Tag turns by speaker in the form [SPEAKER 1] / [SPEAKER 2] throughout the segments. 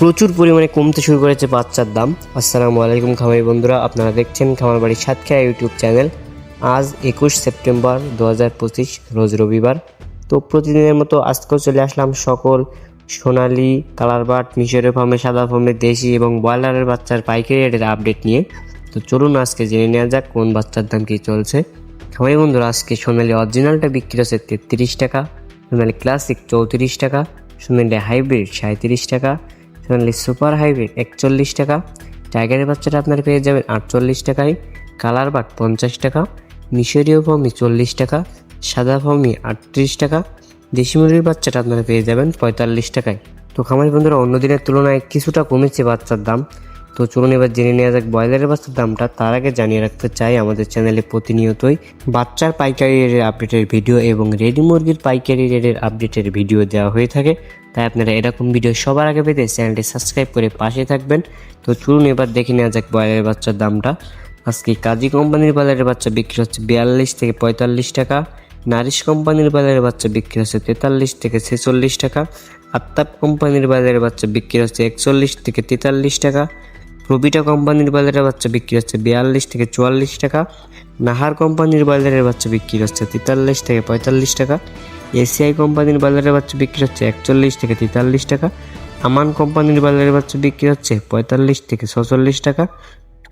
[SPEAKER 1] প্রচুর পরিমাণে কমতে শুরু করেছে বাচ্চার দাম। আসসালামু আলাইকুম খামারি বন্ধুরা, আপনারা দেখছেন খামার বাড়ি সাতক্ষীরা ইউটিউব চ্যানেল। আজ একুশ সেপ্টেম্বর দু পঁচিশ, রোজ রবিবার। তো প্রতিদিনের মতো আজকেও চলে আসলাম সকল সোনালি, কালার বাট, মিশরের ফার্মে, সাদা ফার্মে, দেশি এবং ব্রয়লারের বাচ্চার পাইকারি রেটের আপডেট নিয়ে। তো চলুন আজকে জেনে নেওয়া যাক কোন বাচ্চার দাম কী চলছে। খামারি বন্ধুরা, আজকে সোনালি অরিজিনালটা বিক্রি হচ্ছে তেত্রিশ টাকা, সোনালি ক্লাসিক চৌত্রিশ টাকা, সোনালি হাইব্রিড সাঁত্রিশ টাকা সোনালি সুপার হাইব্রিড একচল্লিশ টাকা। টাইগারের বাচ্চাটা আপনার পেয়ে যাবেন আটচল্লিশ টাকায়। কালার বাট পঞ্চাশ টাকা। মিশরীয় ফমি চল্লিশ টাকা। সাদা ফমি আটত্রিশ টাকা। দেশি মুরগির বাচ্চাটা আপনারা পেয়ে যাবেন পঁয়তাল্লিশ টাকায়। তো খামারি বন্ধুরা অন্য দিনের তুলনায় কিছুটা কমেছে বাচ্চার দাম। তো চলুন এবার জেনে নেওয়া যাক ব্রয়লারের বাচ্চার দামটা। তার আগে জানিয়ে রাখতে চাই আমাদের চ্যানেলে প্রতিনিয়তই বাচ্চার পাইকারি রেটের আপডেটের ভিডিও এবং রেডি মুরগির পাইকারি রেটের আপডেটের ভিডিও দেওয়া হয়ে থাকে। তাই আপনারা এরকম ভিডিও সবার আগে পেতে চ্যানেলটি সাবস্ক্রাইব করে পাশে থাকবেন। তো চলুন এবার দেখে নেওয়া যাক ব্রয়লারের বাচ্চার দামটা। আজকে কাজী কোম্পানির ব্রয়লারের বাচ্চা বিক্রি হচ্ছে বিয়াল্লিশ থেকে পঁয়তাল্লিশ টাকা, নারিশ কোম্পানির ব্রয়লারের বাচ্চা বিক্রি হচ্ছে তেতাল্লিশ থেকে ছেচল্লিশ টাকা আত্তাপ কোম্পানির ব্রয়লারের বাচ্চা বিক্রি হচ্ছে একচল্লিশ থেকে তেতাল্লিশ টাকা প্রবিটা কোম্পানির ব্রয়লারের বাচ্চা বিক্রি হচ্ছে বিয়াল্লিশ থেকে চুয়াল্লিশ টাকা। নাহার কোম্পানির ব্রয়লারের বাচ্চা বিক্রি হচ্ছে তেতাল্লিশ থেকে পঁয়তাল্লিশ টাকা। এসিআই কোম্পানির ব্রয়লারের বাচ্চা বিক্রি হচ্ছে একচল্লিশ থেকে তেতাল্লিশ টাকা। আমান কোম্পানির ব্রয়লারের বাচ্চা বিক্রি হচ্ছে পঁয়তাল্লিশ থেকে ছচল্লিশ টাকা।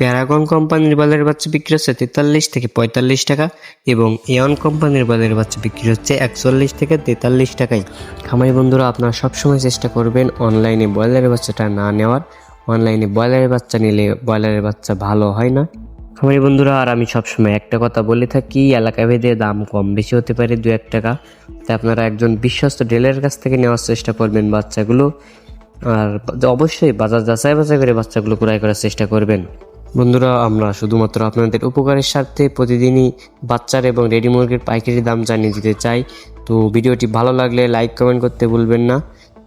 [SPEAKER 1] প্যারাগন কোম্পানির ব্রয়লারের বাচ্চা বিক্রি হচ্ছে তেতাল্লিশ থেকে পঁয়তাল্লিশ টাকা এবং এয়ন কোম্পানির বাজারের বাচ্চা বিক্রি হচ্ছে একচল্লিশ থেকে তেতাল্লিশ টাকায় খামারি বন্ধুরা, আপনারা সবসময় চেষ্টা করবেন অনলাইনে ব্রয়লারের বাচ্চাটা না নেওয়ার। অনলাইনে ব্রয়লারের বাচ্চা নিলে ব্রয়লারের বাচ্চা ভালো হয় না। খামারি বন্ধুরা, আর আমি সবসময় একটা কথা বলে থাকি এলাকা ভেদে দাম কম বেশি হতে পারে দু এক টাকা। তাই আপনারা একজন বিশ্বস্ত ডিলারের কাছ থেকে নেওয়ার চেষ্টা করবেন বাচ্চাগুলো। আর অবশ্যই বাজার যাচাই বাছাই করে বাচ্চাগুলো ক্রয় করার চেষ্টা করবেন। বন্ধুরা, আমরা শুধুমাত্র আপনাদের উপকারের স্বার্থে প্রতিদিনই বাচ্চার এবং রেডি মুরগির পাইকারি দাম জানিয়ে দিতে চাই। তো ভিডিওটি ভালো লাগলে লাইক, কমেন্ট করতে ভুলবেন না।